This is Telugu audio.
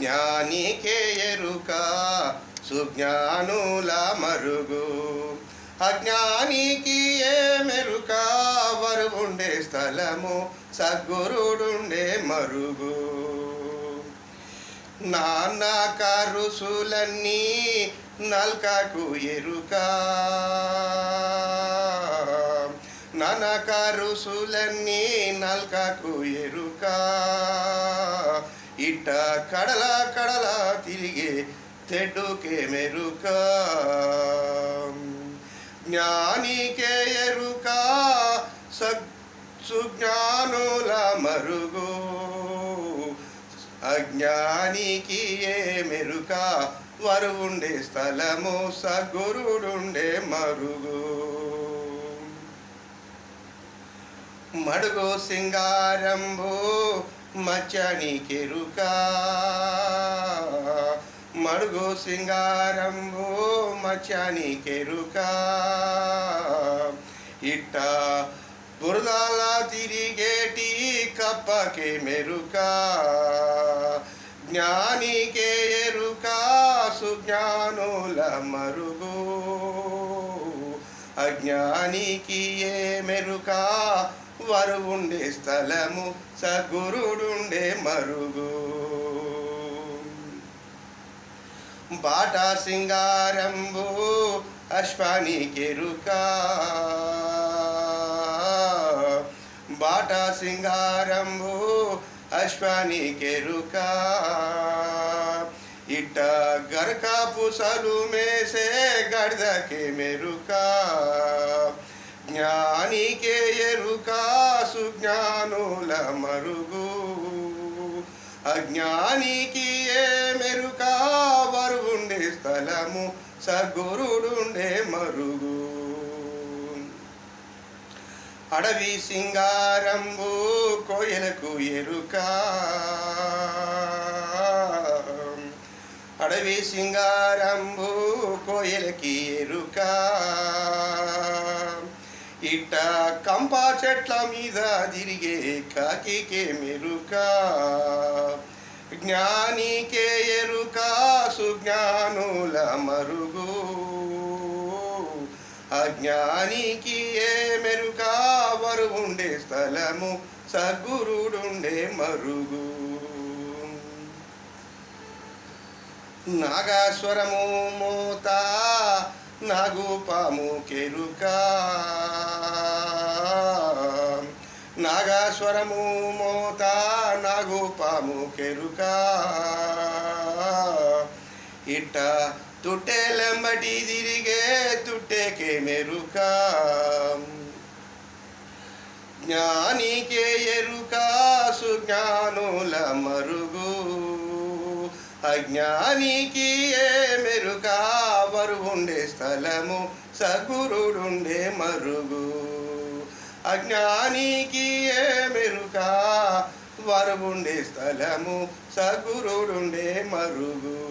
జ్ఞానికే ఎరుక సుజ్ఞానుల మరుగు. అజ్ఞానికి ఏ మెరుక వరువుండే స్థలము సద్గురుడుండే మరుగు. నాన్న కరుసులన్నీ నల్కకు ఎరుక. నాన్న కరుసులన్నీ నల్కకు ఎరుకా. ఇట్ట కడల కడల తిరిగే తెడ్డుకే మెరుక జ్ఞానికే ఎరుక సగ్ సుజ్ఞానుల మరుగు అజ్ఞానికి ఏ మెరుక వరువుండే స్థలము సగురుడుండే మరుగు మడుగు సింగారంబు మచ్చని కెరుక మడుగు సింగారంబు మచ్చని కెరుక ఇట్ట బురదాల తిరిగేటి కప్పకే మెరుక? జ్ఞానికే ఎరుక సుజ్ఞానుల మరుగు? అజ్ఞానికి ఏ మెరుక? వరువుండే స్థలము సద్గురుడుండే మరుగు. బాట సింగారంబు అశ్వాని కెరుక బాట సింగారంబు అశ్వాని కెరుక ఇట్ట గరక పుసలు మేసే గడదకే మెరుక జ్ఞానికే ఎరుక జ్ఞానుల మరుగు. అజ్ఞానికి ఏ మెరుక? వరుండే స్థలము సద్గురుడుండే మరుగు. అడవి సింగారంబు కోయలకు ఎరుక. అడవి సింగారంబు కోయలకి ఎరుక. ఇట్ట కంప చెట్ల మీద తిరిగే కాకికే మెరుక. జ్ఞానికే ఎరుక సుజ్ఞానుల మరుగు. అజ్ఞానికి ఏ మెరుక వరువుండే స్థలము సద్గురుడుండే మరుగు. నాగాస్వరము మోతా నాగుపాము కెరుక నాగాస్వరము మోత నాగుపాము కెరుక ఇట్ట తుట్టెలంబటి తిరిగే తుట్టెకే మెరుక జ్ఞానికే ఎరుక సుజ్ఞానుల మరుగు అజ్ఞానికి ఏ మెరుక ఉండే స్థలము సగురుడుండే మరుగు. అజ్ఞానికి ఏ మెరుక? వరువుండే స్థలము సగురుడుండే మరుగు.